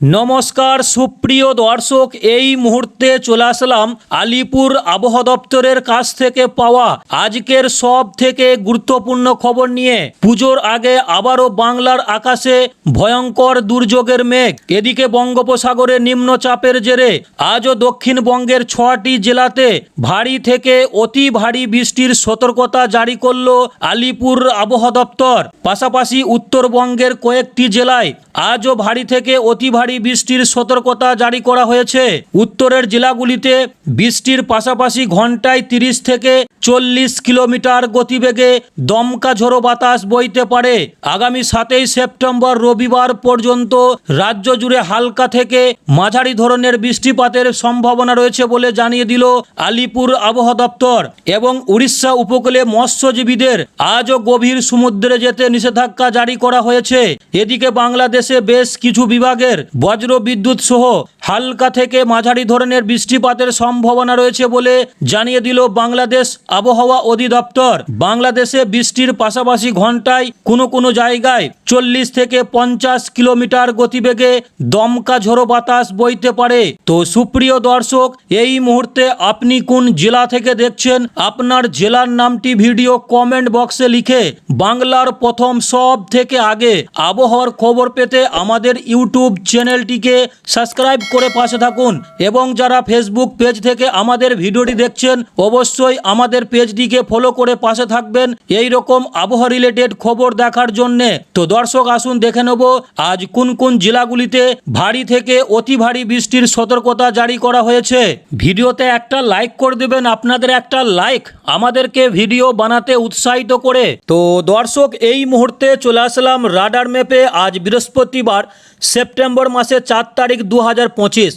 নমস্কার, সুপ্রিয় দর্শক, এই মুহূর্তে চলে আসলাম আলিপুর আবহাওয়া দপ্তরের কাছ থেকে পাওয়া আজকের সব থেকে গুরুত্বপূর্ণ খবর নিয়ে। পুজোর আগে আবারও বাংলার আকাশে ভয়ঙ্কর দুর্যোগের মেঘ। এদিকে বঙ্গোপসাগরে নিম্নচাপের জেরে আজও দক্ষিণবঙ্গের ছটি জেলাতে ভারী থেকে অতি ভারী বৃষ্টির সতর্কতা জারি করল আলিপুর আবহাওয়া দপ্তর। পাশাপাশি উত্তরবঙ্গের কয়েকটি জেলায় আজও ভারী থেকে অতি ভারী বৃষ্টির সতর্কতা জারি করা হয়েছে। উত্তরের জেলাগুলিতে বৃষ্টির পাশাপাশি ঘন্টায় তিরিশ থেকে চল্লিশ কিলোমিটার গতিবেগে দমকা ঝোড়ো বাতাস বইতে পারে। আগামী সাতই সেপ্টেম্বর রবিবার পর্যন্ত রাজ্য জুড়ে হালকা থেকে মাঝারি ধরনের বৃষ্টিপাতের সম্ভাবনা রয়েছে বলে জানিয়ে দিল আলিপুর আবহাওয়া দপ্তর এবং উড়িষ্যা উপকূলে মৎস্যজীবীদের আজও গভীর সমুদ্রে যেতে নিষেধাজ্ঞা জারি করা হয়েছে। এদিকে বাংলাদেশে বেশ কিছু বিভাগের বজ্র বিদ্যুৎ সহ হালকা থেকে মাঝারি ধরনের বৃষ্টিপাতের সম্ভাবনা রয়েছে বলে জানিয়ে দিল বাংলাদেশ আবহাওয়া অধিদপ্তর। বাংলাদেশে বৃষ্টির পাশাপাশি ঘন্টায় কোনো কোনো জায়গায় চল্লিশ থেকে পঞ্চাশ কিলোমিটার গতিবেগে দমকা ঝোড়ো বাতাস বইতে পারে। তো সুপ্রিয় দর্শক, এই মুহূর্তে আপনি কোন জেলা থেকে দেখছেন? আপনার জেলার নামটি ভিডিও কমেন্ট বক্সে লিখে বাংলার প্রথম সব থেকে আগে আবহাওয়ার খবর পেতে আমাদের ইউটিউব চ্যানেলটিকে সাবস্ক্রাইব করে পাশে থাকুন এবং যারা ফেসবুক পেজ থেকে আমাদের ভিডিওটি দেখছেন, অবশ্যই আমাদের পেজটিকে ফলো করে পাশে থাকবেন। এই রকম আবহাওয়া রিলেটেড খবর দেখার জন্যে। তো দর্শক, আসুন দেখে নেব, আজ কোন কোন জেলাগুলিতে ভারী থেকে অতি ভারী বৃষ্টির সতর্কতা জারি করা হয়েছে। ভিডিওতে একটা লাইক করে দেবেন, আপনাদের একটা লাইক আমাদেরকে ভিডিও বানাতে উৎসাহিত করে। তো দর্শক, এই মুহূর্তে চলে আসলাম রাডার ম্যাপে আজ বৃহস্পতিবার, সেপ্টেম্বর মাসের চার তারিখ দু হাজার পঁচিশ।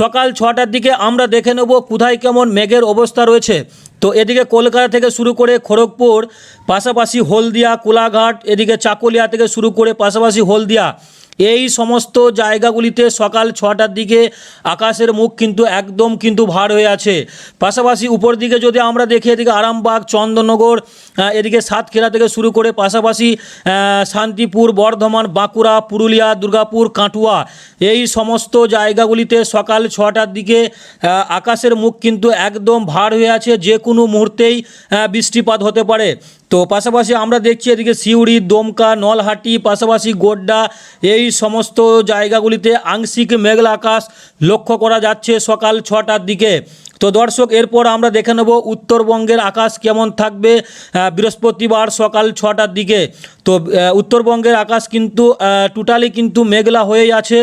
সকাল ছটার দিকে আমরা দেখে নেব কোথায় কেমন মেঘের অবস্থা রয়েছে। তো এদিকে কলকাতা থেকে শুরু করে খড়গপুর, পাশাপাশি হলদিয়া, কোলাঘাট, এদিকে চাকুলিয়া থেকে শুরু করে পাশাপাশি হলদিয়া। এই সমস্ত জায়গাগুলিতে সকাল ছটার দিকে আকাশের মুখ কিন্তু একদম কিন্তু ভার হয়ে আছে। পাশাপাশি উপর দিকে যদি আমরা দেখি, এদিকে আরামবাগ, চন্দননগর এদিকে সাতক্ষীরা থেকে শুরু করে পাশাপাশি শান্তিপুর, বর্ধমান, বাঁকুড়া, পুরুলিয়া, দুর্গাপুর, কাটুয়া, এই সমস্ত জায়গাগুলিতে সকাল ছটার দিকে আকাশের মুখ কিন্তু একদম ভার হয়ে আছে। যে কোনো মুহূর্তেই বৃষ্টিপাত হতে পারে। তো পাশাপাশি আমরা দেখছি এদিকে সিউড়ি, দমকা, নলহাটি, পাশাপাশি গোড্ডা, এই সমস্ত জায়গাগুলিতে আংশিক মেঘলা আকাশ লক্ষ্য করা যাচ্ছে সকাল ছটার দিকে। তো দর্শক, এরপর আমরা দেখে নেব উত্তরবঙ্গের আকাশ কেমন থাকবে বৃহস্পতিবার সকাল ছটার দিকে। তো উত্তরবঙ্গের আকাশ কিন্তু টোটালি কিন্তু মেঘলা হয়েই আছে।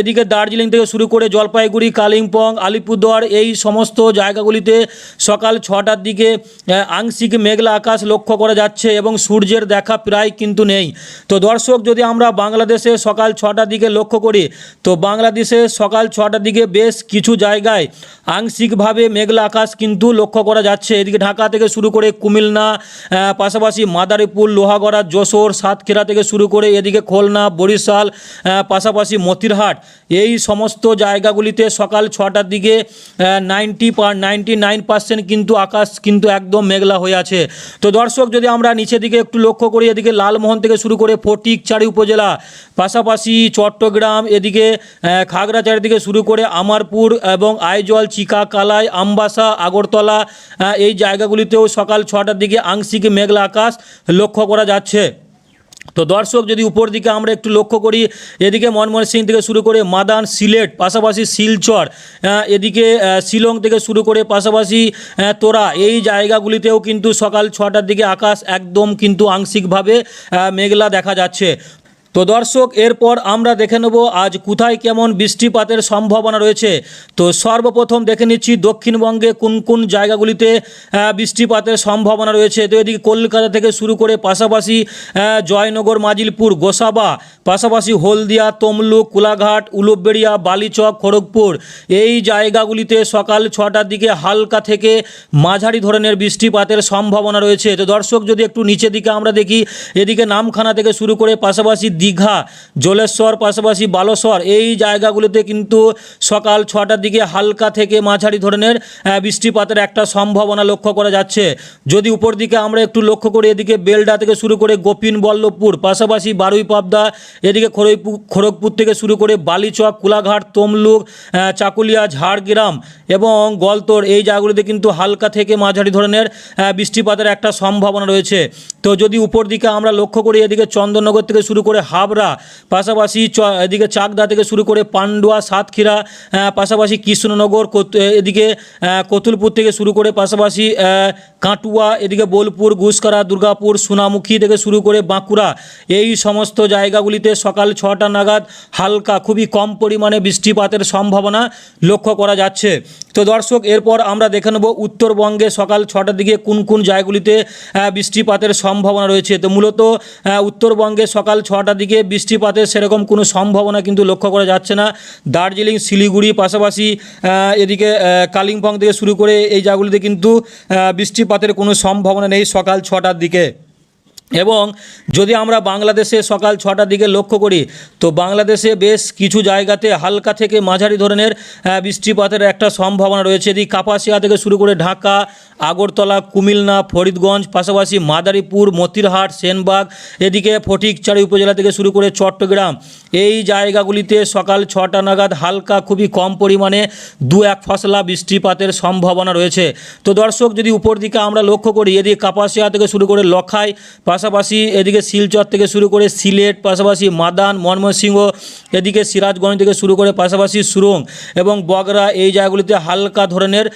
এদিকে দার্জিলিং থেকে শুরু করে জলপাইগুড়ি, কালিম্পং, আলিপুরদুয়ার এই সমস্ত জায়গাগুলিতে সকাল ছটার দিকে আংশিক মেঘলা আকাশ লক্ষ্য করা যাচ্ছে এবং সূর্যের দেখা প্রায় কিন্তু নেই। তো দর্শক, যদি আমরা বাংলাদেশে সকাল ছটার দিকে লক্ষ্য করি, তো বাংলাদেশে সকাল ছটার দিকে বেশ কিছু জায়গায় আংশিকভাবে মেঘলা আকাশ কিন্তু লক্ষ্য করা যাচ্ছে। এদিকে ঢাকা থেকে শুরু করে কুমিল্লা পাশাপাশি মাদারীপুর লোহাগড়া যশোর সাতক্ষীরা থেকে শুরু করে এদিকে খুলনা বরিশাল পাশাপাশি মতিরহাট। এই সমস্ত জায়গাগুলিতে সকাল ছটার দিকে নাইনটি নাইনটি নাইন পার্সেন্ট কিন্তু আকাশ কিন্তু একদম মেঘলা হয়ে আছে। তো দর্শক যদি আমরা নিচের দিকে একটু লক্ষ্য করি এদিকে লালমোহন থেকে শুরু করে ফটিকচারি উপজেলা পাশাপাশি চট্টগ্রাম এদিকে আহ, খাগড়াছড়ি থেকে শুরু করে আমারপুর এবং আইজল চিকা, কালাই, আমবাসা, আগরতলা এই জায়গাগুলিতেও সকাল ছটার দিকে আংশিক মেঘলা আকাশ লক্ষ্য করা যাচ্ছে। তো দর্শক, যদি উপর দিকে আমরা একটু লক্ষ্য করি, এদিকে মনমোহন সিং থেকে শুরু করে মাদান সিলেট, পাশাপাশি শিলচর এদিকে শিলং থেকে শুরু করে পাশাপাশি তোরা, এই জায়গাগুলিতেও কিন্তু সকাল ছটার দিকে আকাশ একদম কিন্তু আংশিকভাবে মেঘলা দেখা যাচ্ছে। তো দর্শক, এরপর আমরা দেখে নেব আজ কোথায় কেমন বৃষ্টিপাতের সম্ভাবনা রয়েছে। তো সর্বপ্রথম দেখে নিচ্ছি দক্ষিণবঙ্গে কোন কোন জায়গাগুলিতে বৃষ্টিপাতের সম্ভাবনা রয়েছে। তো এদিকে কলকাতা থেকে শুরু করে পাশাপাশি জয়নগর, মাজিলপুর, গোসাবা, পাশাপাশি হলদিয়া, তমলুক, কোলাঘাট, উলুবেড়িয়া, বালিচক, খড়গপুর, এই জায়গাগুলিতে সকাল ছটার দিকে হালকা থেকে মাঝারি ধরনের বৃষ্টিপাতের সম্ভাবনা রয়েছে। তো দর্শক, যদি একটু নিচের দিকে আমরা দেখি, এদিকে নামখানা থেকে শুরু করে পাশাপাশি দীঘা, জলেশ্বর, পাশাপাশি বালসর এই জায়গাগুলিতে কিন্তু সকাল ছটার দিকে হালকা থেকে মাঝারি ধরনের বৃষ্টিপাতের একটা সম্ভাবনা লক্ষ্য করা যাচ্ছে। যদি উপর দিকে আমরা একটু লক্ষ্য করি, এদিকে বেলডা থেকে শুরু করে গোপিন বল্লভপুর পাশাপাশি বারুই পাবদা এদিকে খড়গপুর খড়গপুর থেকে শুরু করে বালিচক, কুলাঘাট, তমলুক চাকুলিয়া, ঝাড়গ্রাম এবং গলতোর, এই জায়গাগুলিতে কিন্তু হালকা থেকে মাঝারি ধরনের বৃষ্টিপাতের একটা সম্ভাবনা রয়েছে। তো যদি উপর দিকে আমরা লক্ষ্য করি, এদিকে চন্দননগর থেকে শুরু করে হাবড়া পাশাপাশি এদিকে চাকদা থেকে শুরু করে পান্ডুয়া, সাতক্ষীরা পাশাপাশি কৃষ্ণনগর এদিকে কতুলপুর থেকে শুরু করে পাশাপাশি কাটুয়া, এদিকে বোলপুর গুসকরা দুর্গাপুর, সোনামুখী থেকে শুরু করে বাঁকুড়া। এই সমস্ত জায়গাগুলিতে সকাল ছটা নাগাদ হালকা, খুবই কম পরিমাণে বৃষ্টিপাতের সম্ভাবনা লক্ষ্য করা যাচ্ছে। তো দর্শক, এরপর আমরা দেখে নেব উত্তরবঙ্গে সকাল ছটার দিকে কোন কোন জায়গাগুলিতে বৃষ্টিপাতের সম্ভাবনা রয়েছে। তো মূলত উত্তরবঙ্গে সকাল ছটার দিকে বৃষ্টিপাতের সেরকম কোনো সম্ভাবনা কিন্তু লক্ষ্য করা যাচ্ছে না। দার্জিলিং, শিলিগুড়ি পাশাপাশি এদিকে কালিম্পং থেকে শুরু করে এই জায়গাগুলিতে কিন্তু বৃষ্টিপাতের কোনো সম্ভাবনা নেই সকাল ছটার দিকে। এবং যদি আমরা বাংলাদেশে সকাল ছটার দিকে লক্ষ্য করি, তো বাংলাদেশে বেশ কিছু জায়গাতে হালকা থেকে মাঝারি ধরনের বৃষ্টিপাতের একটা সম্ভাবনা রয়েছে। এদিকে কাপাসিয়া থেকে শুরু করে ঢাকা, আগরতলা, কুমিল্লা, ফরিদগঞ্জ, পাশাপাশি মাদারীপুর, মতিরহাট, সেনবাগ, এদিকে ফটিকচারি উপজেলা থেকে শুরু করে চট্টগ্রাম। এই জায়গাগুলিতে সকাল ছটা নাগাদ হালকা খুবই কম পরিমাণে দু এক ফসলা বৃষ্টিপাতের সম্ভাবনা রয়েছে। তো দর্শক, যদি উপর দিকে আমরা লক্ষ্য করি, এদিকে কাপাসিয়া থেকে শুরু করে লখাই পাশাপাশি এদিকে শিলচর থেকে শুরু করে সিলেট, পাশাপাশি মাদান, ময়মনসিংহ, এদিকে সিরাজগঞ্জ থেকে শুরু করে পাশাপাশি সুরং এবং বগরা এই জায়গাগুলিতে হালকা ধরনের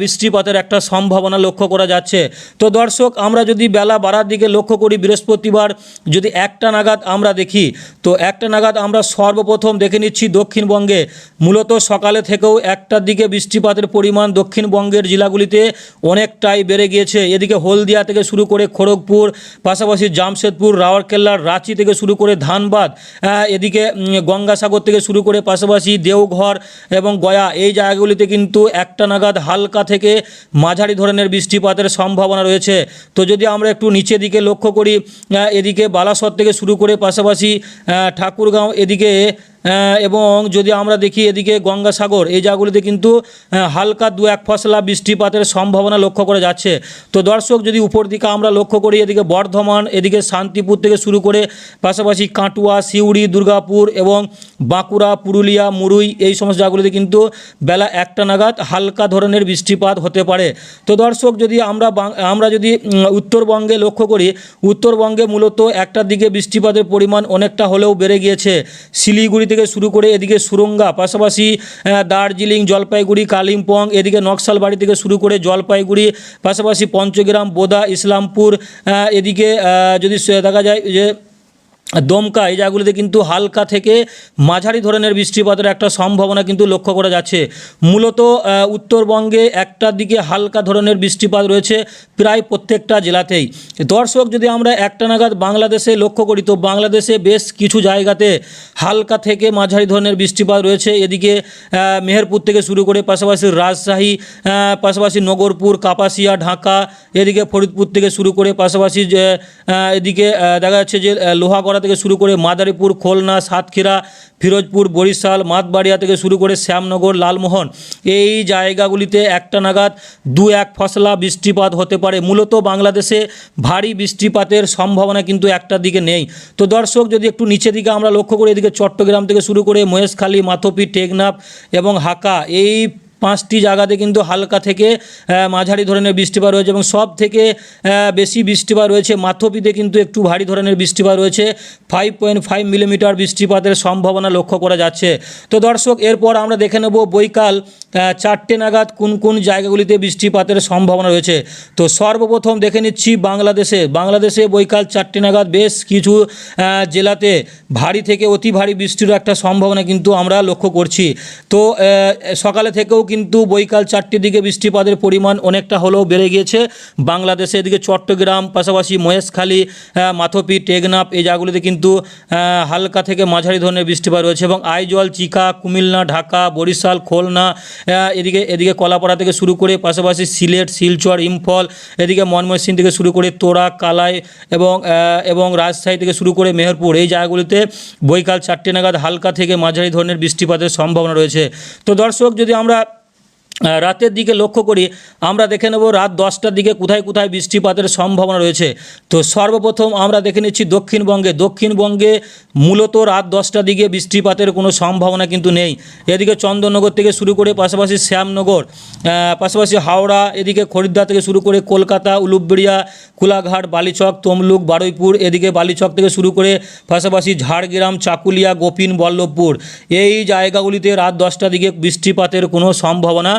বৃষ্টিপাতের একটা সম্ভাবনা লক্ষ্য করা যাচ্ছে। তো দর্শক, আমরা যদি বেলা বাড়ার দিকে লক্ষ্য করি বৃহস্পতিবার, যদি একটা নাগাদ আমরা দেখি, তো একটা নাগাদ আমরা সর্বপ্রথম দেখে নিচ্ছি দক্ষিণবঙ্গে। মূলত সকালে থেকেও একটার দিকে বৃষ্টিপাতের পরিমাণ দক্ষিণবঙ্গের জেলাগুলিতে অনেকটাই বেড়ে গিয়েছে। এদিকে হলদিয়া থেকে শুরু করে খড়গপুর, পাশাপাশি জামশেদপুর রাওয়ারকেল্লার রাঁচি থেকে শুরু করে ধানবাদ এদিকে গঙ্গাসাগর থেকে শুরু করে পাশাপাশি দেওঘর এবং গয়া, এই জায়গাগুলিতে কিন্তু একটা নাগাদ হালকা থেকে মাঝারি ধরনের বৃষ্টিপাতের সম্ভাবনা রয়েছে। তো যদি আমরা একটু নিচে দিকে লক্ষ্য করি এদিকে বালাসর থেকে শুরু করে পাশাপাশি ঠাকুরগাঁও, এদিকে এবং যদি আমরা দেখি এদিকে গঙ্গাসাগর, এই জায়গাগুলিতে কিন্তু হালকা দু এক ফসলা বৃষ্টিপাতের সম্ভাবনা লক্ষ্য করা যাচ্ছে। তো দর্শক, যদি উপর দিকে আমরা লক্ষ্য করি, এদিকে বর্ধমান, এদিকে শান্তিপুর থেকে শুরু করে পাশাপাশি কাটুয়া, সিউড়ি, দুর্গাপুর এবং বাঁকুড়া, পুরুলিয়া, মুরুই এই সমস্ত জায়গাগুলিতে কিন্তু বেলা একটা নাগাদ হালকা ধরনের বৃষ্টিপাত হতে পারে। তো দর্শক, যদি আমরা আমরা যদি উত্তরবঙ্গে লক্ষ্য করি, উত্তরবঙ্গে মূলত একটার দিকে বৃষ্টিপাতের পরিমাণ অনেকটা হলেও বেড়ে গিয়েছে। শিলিগুড়ি থেকে শুরু করে এদিকে সুরঙ্গা, পাশাপাশি দার্জিলিং, জলপাইগুড়ি, কালিম্পং, এদিকে নকশালবাড়ি থেকে শুরু করে জলপাইগুড়ি, পাশাপাশি পঞ্চগ্রাম, বোদা, ইসলামপুর এদিকে যদি দেখা যায় যে দমকা এই জায়গাগুলিতে কিন্তু হালকা থেকে মাঝারি ধরনের বৃষ্টিপাতের একটা সম্ভাবনা কিন্তু লক্ষ্য করা যাচ্ছে। মূলত উত্তরবঙ্গে একটার দিকে হালকা ধরনের বৃষ্টিপাত রয়েছে প্রায় প্রত্যেকটা জেলাতেই। দর্শক যদি আমরা একটা নাগাদ বাংলাদেশে লক্ষ্য করি তো বাংলাদেশে বেশ কিছু জায়গাতে হালকা থেকে মাঝারি ধরনের বৃষ্টিপাত রয়েছে। এদিকে মেহেরপুর থেকে শুরু করে পাশাপাশি রাজশাহী পাশাপাশি নগরপুর কাপাসিয়া ঢাকা এদিকে ফরিদপুর থেকে শুরু করে পাশাপাশি এদিকে দেখা যাচ্ছে যে আহ, লোহাগড়া থেকে শুরু করে মাদারীপুর, খুলনা, সাতক্ষীরা, ফিরোজপুর, বরিশাল, মাতবাড়িয়া থেকে শুরু করে শ্যামনগর, লালমোহন। এই জায়গাগুলিতে একটা নাগাদ দু এক ফসলা বৃষ্টিপাত হতে পারে। মূলত বাংলাদেশে ভারী বৃষ্টিপাতের সম্ভাবনা কিন্তু একটার দিকে নেই। তো দর্শক, যদি একটু নিচের দিকে আমরা লক্ষ্য করি, এদিকে চট্টগ্রাম থেকে শুরু করে মহেশখালী, মাথপি, টেকনাফ এবং হাকা এই পাঁচটি জায়গাতে কিন্তু হালকা থেকে মাঝারি ধরনের বৃষ্টিপাত রয়েছে এবং সব থেকে বেশি বৃষ্টিপাত রয়েছে মাথপিতে কিন্তু একটু ভারী ধরনের বৃষ্টিপাত রয়েছে। ফাইভ পয়েন্ট ফাইভ মিলিমিটার বৃষ্টিপাতের সম্ভাবনা লক্ষ্য করা যাচ্ছে। তো দর্শক, এরপর আমরা দেখে নেব বৈকাল চারটে নাগাদ কোন কোন জায়গাগুলিতে বৃষ্টিপাতের সম্ভাবনা রয়েছে। তো সর্বপ্রথম দেখে নিচ্ছি বাংলাদেশে। বাংলাদেশে বৈকাল চারটে নাগাদ বেশ কিছু জেলাতে ভারী থেকে অতি ভারী বৃষ্টির একটা সম্ভাবনা কিন্তু আমরা লক্ষ্য করছি। তো সকালে থেকেও কিন্তু বৈকাল চারটির দিকে বৃষ্টিপাতের পরিমাণ অনেকটা হলেও বেড়ে গিয়েছে। বাংলাদেশে এদিকে চট্টগ্রাম, পাশাপাশি মহেশখালী মাথপি, টেকনাফ এই জায়গাগুলিতে কিন্তু হালকা থেকে মাঝারি ধরনের বৃষ্টিপাত রয়েছে এবং আইজল, চিকা, কুমিল্লা, ঢাকা, বরিশাল, খুলনা এদিকে এদিকে কলাপাড়া থেকে শুরু করে পাশাপাশি সিলেট, শিলচর, ইম্ফল, এদিকে ময়মনসিংহ থেকে শুরু করে তোরা, কালাই এবং এবং রাজশাহী থেকে শুরু করে মেহেরপুর এই জায়গাগুলিতে বৈকাল চারটে নাগাদ হালকা থেকে মাঝারি ধরনের বৃষ্টিপাতের সম্ভাবনা রয়েছে। তো দর্শক, যদি আমরা রাতের দিকে লক্ষ্য করি, আমরা দেখে নেব রাত দশটার দিকে কোথায় কোথায় বৃষ্টিপাতের সম্ভাবনা রয়েছে। তো সর্বপ্রথম আমরা দেখে নিচ্ছি দক্ষিণবঙ্গে। দক্ষিণবঙ্গে মূলত রাত দশটার দিকে বৃষ্টিপাতের কোনো সম্ভাবনা কিন্তু নেই। এদিকে চন্দননগর থেকে শুরু করে পাশাপাশি শ্যামনগর পাশাপাশি হাওড়া, এদিকে খরিদ্দার থেকে শুরু করে কলকাতা, উলুবেড়িয়া, কোলাঘাট, বালিচক, তমলুক, বারুইপুর, এদিকে বালিচক থেকে শুরু করে পাশাপাশি ঝাড়গ্রাম, চাকুলিয়া গোপিন বল্লভপুর এই জায়গাগুলিতে রাত দশটার দিকে বৃষ্টিপাতের কোনো সম্ভাবনা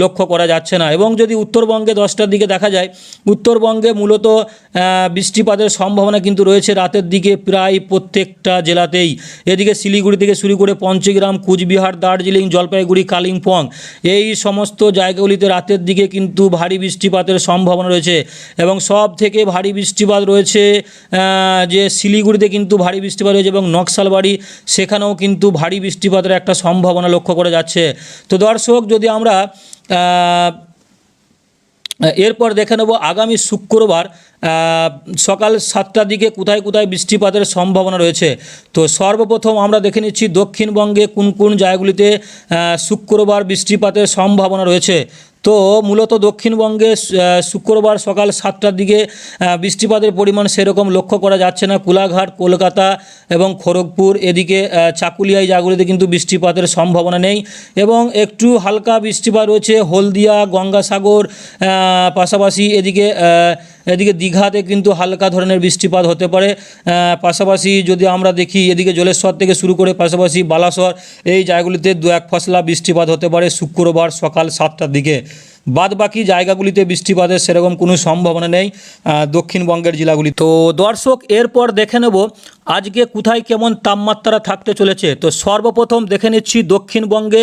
লক্ষ্য করা যাচ্ছে না। এবং যদি উত্তরবঙ্গে দশটার দিকে দেখা যায়, উত্তরবঙ্গে মূলত বৃষ্টিপাতের সম্ভাবনা কিন্তু রয়েছে রাতের দিকে প্রায় প্রত্যেকটা জেলাতেই। এদিকে শিলিগুড়ি থেকে শুরু করে পঞ্চগ্রাম, কুচবিহার, দার্জিলিং, জলপাইগুড়ি, কালিম্পং, এই সমস্ত জায়গাগুলিতে রাতের দিকে কিন্তু ভারী বৃষ্টিপাতের সম্ভাবনা রয়েছে। এবং সব থেকে ভারী বৃষ্টিপাত রয়েছে যে শিলিগুড়িতে কিন্তু ভারী বৃষ্টিপাত রয়েছে এবং নকশালবাড়ি, সেখানেও কিন্তু ভারী বৃষ্টিপাতের একটা সম্ভাবনা লক্ষ্য করা যাচ্ছে। তো দর্শক, যদি আমরা এরপর দেখে নেব আগামী শুক্রবার সকাল সাতটার দিকে কোথায় কোথায় বৃষ্টিপাতের সম্ভাবনা রয়েছে। তো সর্বপ্রথম আমরা দেখে নিচ্ছি দক্ষিণবঙ্গে কোন কোন জায়গাগুলিতে শুক্রবার বৃষ্টিপাতের সম্ভাবনা রয়েছে। তো মূলত দক্ষিণবঙ্গে শুক্রবার সকাল সাতটার দিকে বৃষ্টিপাতের পরিমাণ সেরকম লক্ষ্য করা যাচ্ছে না। কোলাঘাট, কলকাতা এবং খড়গপুর, এদিকে চাকুলিয়ায় চাকুলিয়া, এই কিন্তু বৃষ্টিপাতের সম্ভাবনা নেই এবং একটু হালকা বৃষ্টিপাত রয়েছে। হলদিয়া, গঙ্গাসাগর পাশাপাশি এদিকে এদিকে দীঘাতে কিন্তু হালকা ধরনের বৃষ্টিপাত হতে পারে। পাশাপাশি যদি আমরা দেখি এদিকে জলেশ্বর থেকে শুরু করে পাশাপাশি বালাসর, এই জায়গাগুলিতে দু এক ফসলা বৃষ্টিপাত হতে পারে শুক্রবার সকাল সাতটার দিকে। বাদ বাকি জায়গাগুলিতে বৃষ্টিপাতের সেরকম কোনো সম্ভাবনা নেই দক্ষিণবঙ্গের জেলাগুলি তো দর্শক, এরপর দেখে নেব আজকে কোথায় কেমন তাপমাত্রা থাকতে চলেছে? তো সর্বপ্রথম দেখে নিচ্ছি দক্ষিণবঙ্গে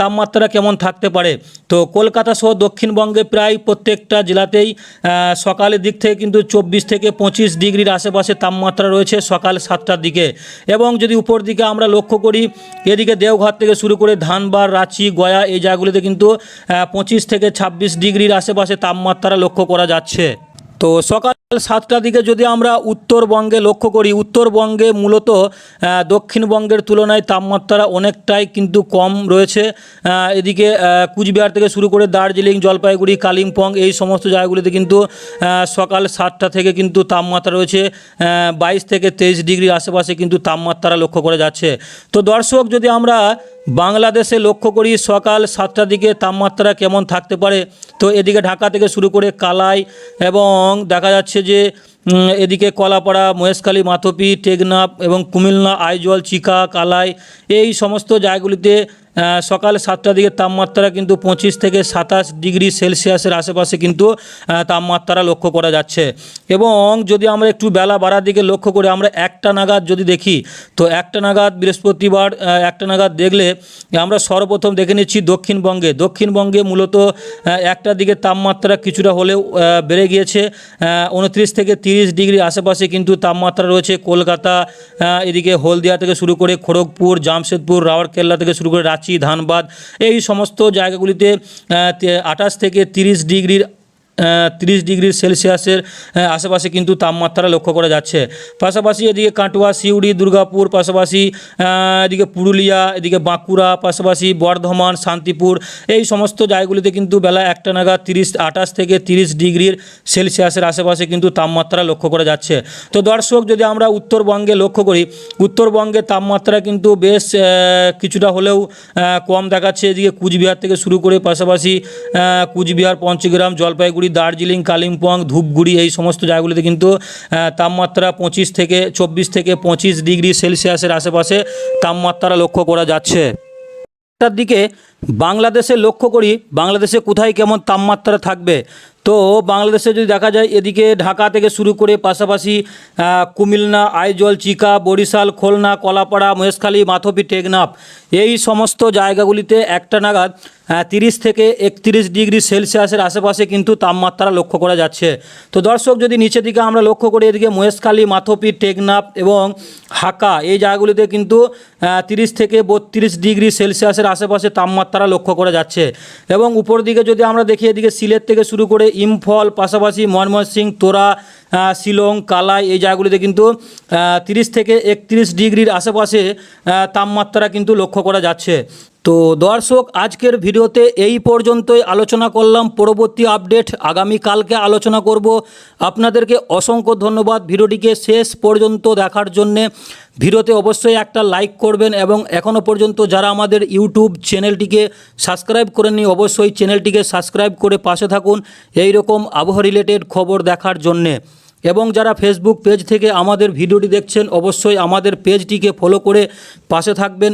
তাপমাত্রা কেমন থাকতে পারে। তো কলকাতা সহ দক্ষিণবঙ্গে প্রায় প্রত্যেকটা জেলাতেই সকালের দিক থেকে কিন্তু চব্বিশ থেকে পঁচিশ ডিগ্রির আশেপাশে তাপমাত্রা রয়েছে সকাল সাতটার দিকে। এবং যদি উপর দিকে আমরা লক্ষ্য করি, এদিকে দেওঘর থেকে শুরু করে ধানবাদ, রাঁচি, গয়া এই জায়গাগুলিতে কিন্তু পঁচিশ থেকে ছাব্বিশ ডিগ্রির আশেপাশে তাপমাত্রা লক্ষ্য করা যাচ্ছে। তো সকাল সাতটার দিকে যদি আমরা উত্তরবঙ্গে লক্ষ্য করি, উত্তরবঙ্গে মূলত দক্ষিণবঙ্গের তুলনায় তাপমাত্রা অনেকটাই কিন্তু কম রয়েছে। এদিকে কুচবিহার থেকে শুরু করে দার্জিলিং, জলপাইগুড়ি, কালিম্পং এই সমস্ত জায়গাগুলিতে কিন্তু সকাল সাতটা থেকে কিন্তু তাপমাত্রা রয়েছে। বাইশ থেকে তেইশ ডিগ্রির আশেপাশে কিন্তু তাপমাত্রা লক্ষ্য করা যাচ্ছে। তো দর্শক, যদি আমরা বাংলাদেশে লক্ষ্য করি, সকাল সাতটার দিকে তাপমাত্রা কেমন থাকতে পারে? তো এদিকে ঢাকা থেকে শুরু করে কালাই এবং দেখা যাচ্ছে যে এদিকে কলাপাড়া, মহেশখালী, মাথপি, টেকনাফ এবং কুমিল্লা, আইজল, চিকা, কালাই এই সমস্ত জায়গাগুলিতে সকাল সাতটার দিকে তাপমাত্রা কিন্তু পঁচিশ থেকে সাতাশ ডিগ্রি সেলসিয়াসের আশেপাশে কিন্তু তাপমাত্রা লক্ষ্য করা যাচ্ছে। এবং যদি আমরা একটু বেলা বাড়ার দিকে লক্ষ্য করে, আমরা একটা নাগাদ যদি দেখি, তো একটা নাগাদ বৃহস্পতিবার একটা নাগাদ দেখলে আমরা সর্বপ্রথম দেখে নিচ্ছি দক্ষিণবঙ্গে। দক্ষিণবঙ্গে মূলত একটার দিকে তাপমাত্রা কিছুটা হলেও বেড়ে গিয়েছে উনত্রিশ থেকে তিরিশ ডিগ্রির আশেপাশে কিন্তু তাপমাত্রা রয়েছে। কলকাতা এদিকে হলদিয়া থেকে শুরু করে খড়গপুর, জামশেদপুর রাওয়ারকেল্লা থেকে শুরু করে রাঁচি, ধানবাদ, এই সমস্ত জায়গাগুলিতে আঠাশ থেকে তিরিশ ডিগ্রির তিরিশ ডিগ্রি সেলসিয়াসের আশেপাশে কিন্তু তাপমাত্রা লক্ষ্য করা যাচ্ছে। পাশাপাশি এদিকে কাটোয়া, সিউড়ি, দুর্গাপুর, পাশাপাশি এদিকে পুরুলিয়া, এদিকে বাঁকুড়া, পাশাপাশি বর্ধমান, শান্তিপুর, এই সমস্ত জায়গাগুলিতে কিন্তু বেলা একটা নাগাদ তিরিশ, আঠাশ থেকে তিরিশ ডিগ্রির সেলসিয়াসের আশেপাশে কিন্তু তাপমাত্রা লক্ষ্য করা যাচ্ছে। তো দর্শক, যদি আমরা উত্তরবঙ্গে লক্ষ্য করি, উত্তরবঙ্গে তাপমাত্রা কিন্তু বেশ কিছুটা হলেও কম দেখাচ্ছে। এদিকে কুচবিহার থেকে শুরু করে পাশাপাশি কুচবিহার, পঞ্চগ্রাম, জলপাইগুড়ি দার্জিলিং, কালিম্পং, ধূপগুড়ি এই সমস্ত জায়গাগুলিতে কিন্তু তাপমাত্রা পঁচিশ থেকে চব্বিশ থেকে পঁচিশ ডিগ্রি সেলসিয়াসের আশেপাশে তাপমাত্রা লক্ষ্য করা যাচ্ছে। দিকে বাংলাদেশে লক্ষ্য করি, বাংলাদেশে কোথায় কেমন তাপমাত্রা থাকবে? তো বাংলাদেশে যদি দেখা যায় এদিকে ঢাকা থেকে শুরু করে পাশাপাশি কুমিল্লা, আইজল, চিকা, বরিশাল, খুলনা, কলাপাড়া, মহেশখালী, মাথপি, টেকনাফ এই সমস্ত জায়গাগুলিতে একটা নাগাদ তিরিশ থেকে একত্রিশ ডিগ্রি সেলসিয়াসের আশেপাশে কিন্তু তাপমাত্রা লক্ষ্য করা যাচ্ছে। তো দর্শক, যদি নিচের দিকে আমরা লক্ষ্য করি, এদিকে মহেশখালী, মাথপি, টেকনাফ এবং হাকা এই জায়গাগুলিতে কিন্তু তিরিশ থেকে বত্রিশ ডিগ্রি সেলসিয়াসের আশেপাশে তাপমাত্রা লক্ষ্য করা যাচ্ছে। এবং উপর দিকে যদি আমরা দেখি, এদিকে সিলেট থেকে শুরু করে ইম্ফল, পাশাপাশি ময়মনসিং তোরা শিলং, কালাই, এই জায়গাগুলিতে কিন্তু তিরিশ থেকে একত্রিশ ডিগ্রির আশেপাশে তাপমাত্রা কিন্তু লক্ষ্য করা যাচ্ছে। তো দর্শক, আজকের ভিডিওতে এই পর্যন্তই আলোচনা করলাম। পরবর্তী আপডেট আগামী কালকে আলোচনা করব। আপনাদেরকে অসংখ্য ধন্যবাদ ভিডিওটিকে শেষ পর্যন্ত দেখার জন্যে। ভিডিওতে অবশ্যই একটা লাইক করবেন এবং এখনও পর্যন্ত যারা আমাদের ইউটিউব চ্যানেলটিকে সাবস্ক্রাইব করেননি, অবশ্যই চ্যানেলটিকে সাবস্ক্রাইব করে পাশে থাকুন এই রকম আবহাওয়া রিলেটেড খবর দেখার জন্যে। এবং যারা ফেসবুক পেজ থেকে আমাদের ভিডিওটি দেখছেন, অবশ্যই আমাদের পেজটিকে ফলো করে পাশে থাকবেন।